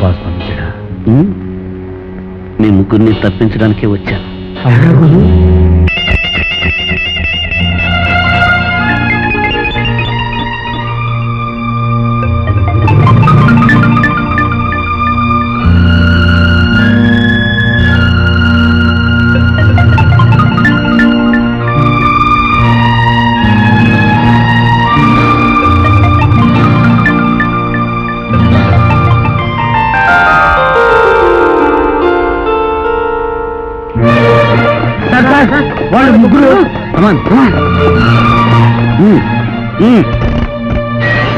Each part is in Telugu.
బాస్ పంపించాడా? మీ ముగ్గురిని తప్పించడానికే వచ్చాను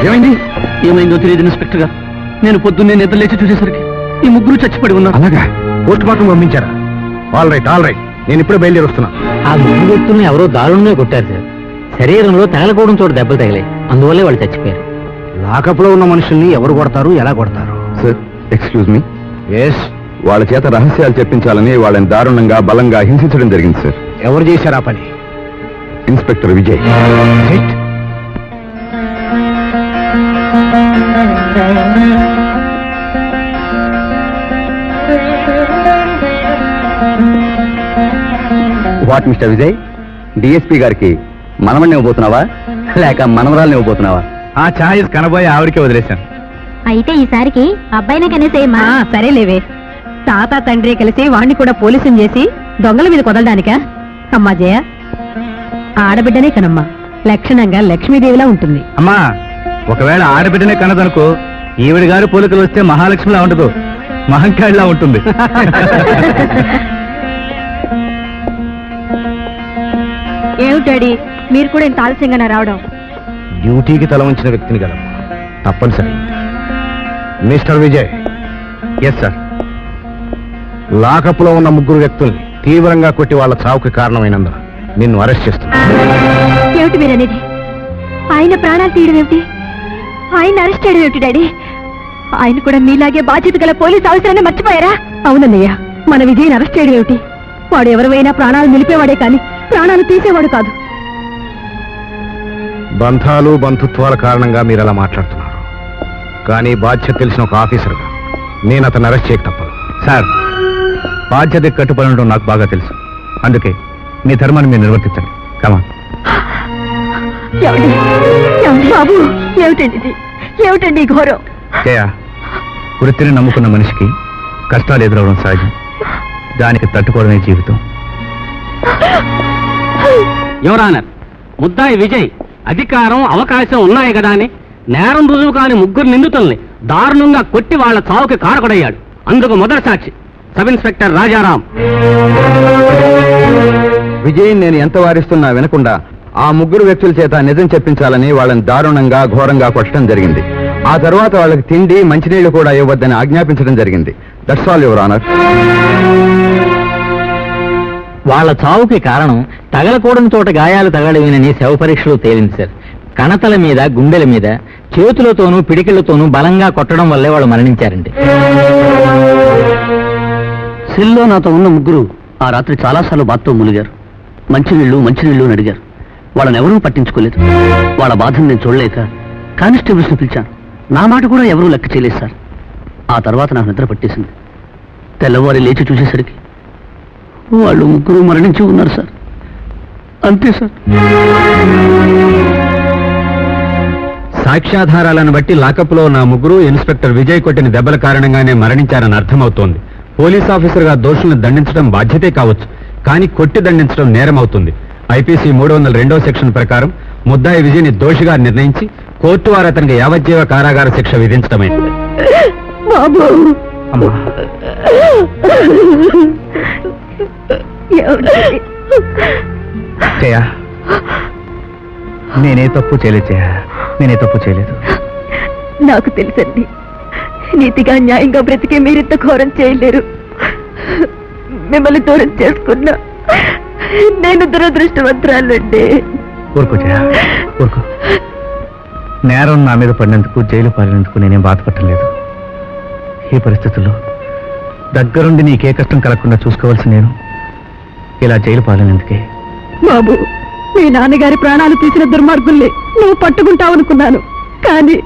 ఏమైంది? ఏమైందో తెలియదు ఇన్స్పెక్టర్ గారు. నేను పొద్దున్నే నిద్ర లేచి చూసేసరికి ఈ ముగ్గురు చచ్చిపడి ఉన్నారు. అలాగా? పోస్ట్ మార్టం పంపించారా? ఆల్ రైట్ ఆల్ రైట్ నేను ఇప్పుడే బయలుదేరి వస్తున్నా ఆ ముగ్గురు వ్యక్తుల్ని ఎవరో దారుణంగా కొట్టారు సార్. శరీరంలో తగలకూడడం చోట దెబ్బలు తగిలాయి. అందువల్లే వాళ్ళు చచ్చిపోయారు. లాకప్లో ఉన్న మనుషుల్ని ఎవరు కొడతారు ఎలా కొడతారు? సార్ ఎక్స్క్యూజ్ మీ ఎస్ వాళ్ళ చేత రహస్యాలు చెప్పించాలని వాళ్ళని దారుణంగా బలంగా హింసించడం జరిగింది సార్. ఎవరు చేశారు ఆ పని? Inspector Vijay. Right what mister Vijay DSP గారికి మనవణ్ణి ఇవ్వబోతున్నావా? లేక మనవరాల్ని ఇవ్వబోతున్నావా? ఆ ఛాయిస్ కనబోయే ఆవిడకే వదిలేశాను. అయితే ఈసారికి అబ్బాయినే కనేసేయమ్మా సరేలేవే. తాత తండ్రి కలిసి వాణ్ణి కూడా పోలీసుని చేసి దొంగల మీద కొదలడానికా? అమ్మా జయ ఆడబిడ్డనే కనమ్మా. లక్షణంగా లక్ష్మీదేవిలా ఉంటుంది. అమ్మా ఒకవేళ ఆడబిడ్డనే కన్నదనుకో ఈవిడ గారు పోలికలు వస్తే మహాలక్ష్మిలా ఉండదు. మహంకాళిలా ఉంటుంది. ఏమిటాడి మీరు కూడా ఇంత ఆలస్యంగా రావడం? డ్యూటీకి తల ఉంచిన వ్యక్తిని కదా తప్పనిసరి. మిస్టర్ విజయ్. ఎస్ సార్ లాకప్లో ఉన్న ముగ్గురు వ్యక్తుల్ని తీవ్రంగా కొట్టి వాళ్ళ చావుకి కారణమైనందున నిన్ను అరెస్ట్ చేస్తున్నా. ఏమిటి మీరనేది ఆయన ప్రాణాలు తీయడం ఏమిటి? ఆయన అరెస్ట్ చేయడం ఏమిటి డాడీ? ఆయన కూడా మీలాగే బాధ్యత గల పోలీసు అవసరాన్ని మర్చిపోయారా? అవునన్నయ్య మన విజయని అరెస్ట్ చేయడం ఏమిటి? వాడు ఎవరివైనా ప్రాణాలు నిలిపేవాడే కాని ప్రాణాలు తీసేవాడు కాదు. బంధాలు బంధుత్వాల కారణంగా మీరు అలా మాట్లాడుతున్నారు. కానీ బాధ్యత తెలిసిన ఒక ఆఫీసర్గా నేను అతను అరెస్ట్ చేయక తప్పదు. సార్ బాధ్యత కట్టుబడి ఉండడం నాకు బాగా తెలుసు. అందుకే మీ ధర్మాన్ని మీరు నిర్వర్తించండి. కమా బాబు? ఏమిటండి ఏమిటండి ఘోరం? జయ వృత్తిని నమ్ముకున్న మనిషికి కష్టాలు ఎదురవడం సహజం. దానికి తట్టుకోవడమే జీవితం. యువరానర్ ముద్దాయి విజయ్ అధికారం అవకాశం ఉన్నాయి కదా అని? నేరం రుజువు కాని ముగ్గురు నిందితుల్ని దారుణంగా కొట్టి వాళ్ళ చావుకి కారకుడయ్యాడు. అందుకు మొదటి సాక్షి సబ్ ఇన్స్పెక్టర్ రాజారాం. విజయ్ నేను ఎంత వారిస్తున్నా వినకుండా ఆ ముగ్గురు వ్యక్తుల చేత నిజం చెప్పించాలని వాళ్ళని దారుణంగా ఘోరంగా కొట్టడం జరిగింది. ఆ తర్వాత వాళ్ళకి తిండి మంచినీళ్ళు కూడా ఇవ్వద్దని ఆజ్ఞాపించడం జరిగింది. దట్స్ ఆల్ యువర్ ఆనర్ వాళ్ళ చావుకి కారణం తగలకూడని చోట గాయాలు తగలవేనని శవ పరీక్షలో తేలింది సార్ కణతల మీద గుండెల మీద చేతులతోనూ పిడికిళ్ళతోనూ బలంగా కొట్టడం వల్లే వాళ్ళు మరణించారండి. సెల్లో నాతో ఉన్న ముగ్గురు ఆ రాత్రి చాలాసార్లు బాత్తో మునిగారు. మంచినీళ్ళు మంచినీళ్ళు అని అడిగారు. వాళ్ళని ఎవరూ పట్టించుకోలేదు. వాళ్ళ బాధను నేను చూడలేక కానిస్టేబుల్స్ని పిలిచాను. నా మాట కూడా ఎవరూ లెక్క చేయలేదు సార్. ఆ తర్వాత నాకు నిద్ర పట్టేసింది. తెల్లవారి లేచి చూసేసరికి వాళ్ళు ముగ్గురు మరణించి ఉన్నారు సార్. అంతే సార్. సాక్ష్యాధారాలను బట్టి లాకప్లో నా ముగ్గురు ఇన్స్పెక్టర్ విజయ్ కొట్టిన దెబ్బల కారణంగానే మరణించారని అర్థమవుతోంది. పోలీస్ ఆఫీసర్గా దోషులను దండించడం బాధ్యతే కావచ్చు. కానీ కొట్టి దండించడం నేరం అవుతుంది ఐపీసీ మూడు వందల రెండో సెక్షన్ ప్రకారం ముద్దాయి విజయ్ని దోషిగా నిర్ణయించి కోర్టు వారు అతనికి యావజ్జీవ కారాగార శిక్ష విధించడమైంది. బాబు! అమ్మా. జయ నేనే తప్పు చేయలేదు జయ. నేనే తప్పు చేయలేదు. నాకు తెలుసండి. నీతిగా న్యాయంగా బ్రతికే మీరింత ఘోరం చేయలేరు. మిమ్మల్ని దూరం చేసుకున్నా. నేను దురదృష్టవంతురాలండి. ఊరుకో జయ ఊరుకో. నేరం నా మీద పడినందుకు జైలు పాలినందుకు నేనేం బాధపడలేదు ఈ పరిస్థితుల్లో దగ్గరుండి నీకే కష్టం కలగకుండా చూసుకోవాల్సి నేను ఇలా జైలు పాలినందుకే. బాబు మీ నాన్నగారి ప్రాణాలు తీసిన దుర్మార్గుల్ని నువ్వు పట్టుకుంటావనుకున్నాను కానీ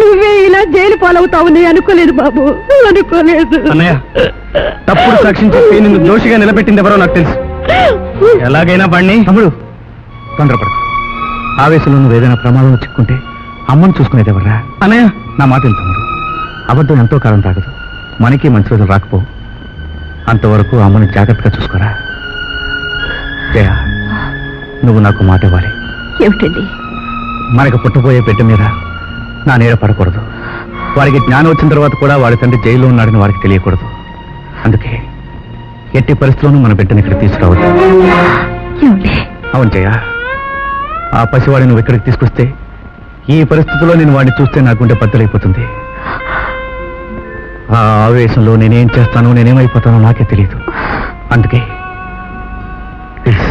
నువ్వే ఇలా జైలు పాలవుతావని అనుకోలేదు బాబు. అనుకోలేదు. అన్నయ్య తప్పుడు సాక్ష్యం చెప్పి నిన్ను దోషిగా నిలబెట్టింది ఎవరో నాకు తెలుసు. ఎలాగైనా బండి తమ్ముడు తొందరపడకు ఆవేశంలో నువ్వు ఏదైనా ప్రమాదంలో చిక్కుంటే అమ్మను చూసుకునేది ఎవర్రా? అన్నయ్య నా మాట తమ్ముడు. అబద్ధం ఎంతో కాలం తాగదు. మనకి మంచి రోజులు రాకపో. అంతవరకు అమ్మని జాగ్రత్తగా చూసుకోరా. జయ నువ్వు నాకు మాట ఇవ్వాలి. ఏమిటండి? మనకు పుట్టబోయే బిడ్డ మీద నా నీడ పడకూడదు. వారికి జ్ఞానం వచ్చిన తర్వాత కూడా వాడి తండ్రి జైల్లో ఉన్నాడని వారికి తెలియకూడదు. అందుకే ఎట్టి పరిస్థితుల్లోనూ మన బిడ్డని ఇక్కడ తీసుకురావద్దు. అవును జయ ఆ పసివాడిని నువ్వు ఇక్కడికి తీసుకొస్తే ఈ పరిస్థితిలో నేను వాడిని చూస్తే నా గుండె బద్దలైపోతుంది. ఆ ఆవేశంలో నేనేం చేస్తానో నేనేమైపోతానో నాకే తెలియదు అందుకే ప్లీజ్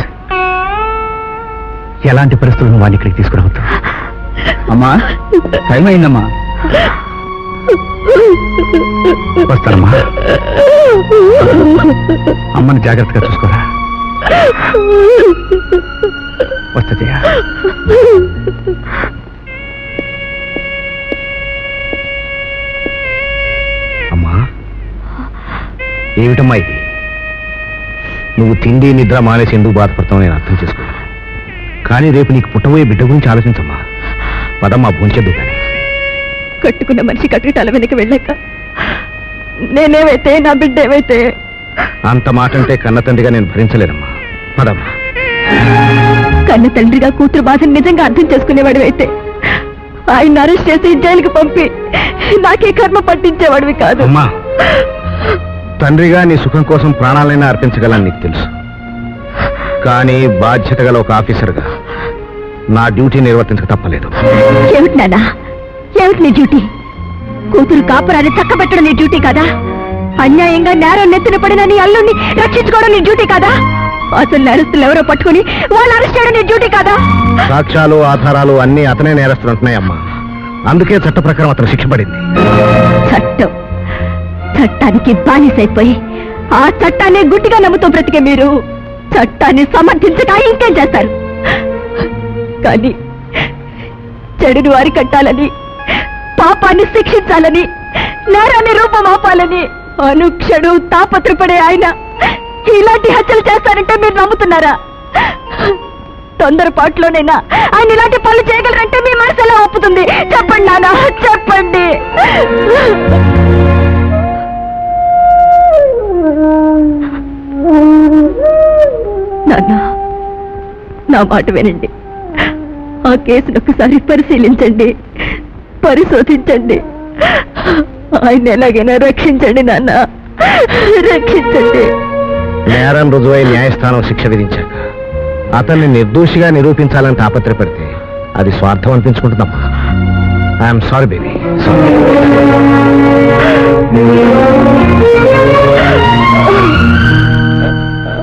ఎలాంటి పరిస్థితులను వాడిని ఇక్కడికి తీసుకురావద్దు. అమ్మా టైం అయిందమ్మా. వస్తానమ్మా అమ్మని జాగ్రత్తగా చూసుకోరా. వస్తా జయ. అమ్మా ఏమిటమ్మా ఇది? నువ్వు తిండి నిద్ర మానేసి ఎందుకు బాధపడతావు నేను అర్థం చేసుకో కానీ రేపు నీకు పుట్టబోయే బిడ్డ గురించి ఆలోచించమ్మా. పదమ్మా భూంచద్దు కానీ. కట్టుకున్న మనిషి కట్టుటాల వెనక వెళ్ళాక నేనేమైతే నా బిడ్డ ఏమైతే? అంత మాట అంటే కన్న తండ్రిగా నేను భరించలేనమ్మా. పదమ్మా. కన్న తండ్రిగా కూతురు బాధను నిజంగా అర్థం చేసుకునేవాడు అయితే ఆయన అరెస్ట్ చేసి జైలుకి పంపి నాకే కర్మ పట్టించేవాడివి కాదు. అమ్మా తండ్రిగా నీ సుఖం కోసం ప్రాణాలైనా అర్పించగలని నీకు తెలుసు. కానీ బాధ్యత గల ఒక ఆఫీసర్గా నా డ్యూటీ నిర్వర్తించక తప్పలేదు. ఏమిటి నాన్న? ఏమిటి నీ డ్యూటీ? కూతురు కాపురాన్ని చక్కబెట్టడం నీ డ్యూటీ కదా? అన్యాయంగా నేరం నెత్తిన పడిన నీ అల్లుడిని రక్షించుకోవడం నీ డ్యూటీ కదా? అసలు నేరస్తులు ఎవరో పట్టుకుని వాళ్ళు అరెస్ట్ చేయడం నీ డ్యూటీ కదా? సాక్ష్యాలు ఆధారాలు అన్నీ అతనే నేరస్తున్నట్టున్నాయమ్మా అందుకే చట్ట ప్రకారం అతను శిక్ష పడింది చట్టం. చట్టానికి బానిసైపోయి ఆ చట్టాన్ని గుడ్డిగా నమ్ముతూ బ్రతికే మీరు చట్టాన్ని సమర్థించక ఇంకేం చేస్తారు? కానీ చెడును అరికట్టాలని పాపాన్ని శిక్షించాలని నేరాన్ని రూపమాపాలని అనుక్షడు తాపత్రపడే ఆయన ఇలాంటి హత్యలు చేస్తారంటే మీరు నమ్ముతున్నారా? తొందరపాటులోనైనా ఆయన ఇలాంటి పనులు చేయగలరంటే మీ మనసు ఎలా ఒప్పుతుంది చెప్పండి నాన్న చెప్పండి. నాన్న నా మాట వినండి. ఆ కేసును ఒకసారి పరిశీలించండి. పరిశోధించండి. ఆయన ఎలాగైనా రక్షించండి నాన్న. రక్షించండి. నేరం రుజువై న్యాయస్థానం శిక్ష విధించాక అతన్ని నిర్దోషిగా నిరూపించాలని తాపత్రపడితే అది స్వార్థం అనిపించుకుంటుందమ్మా. I'm sorry baby sorry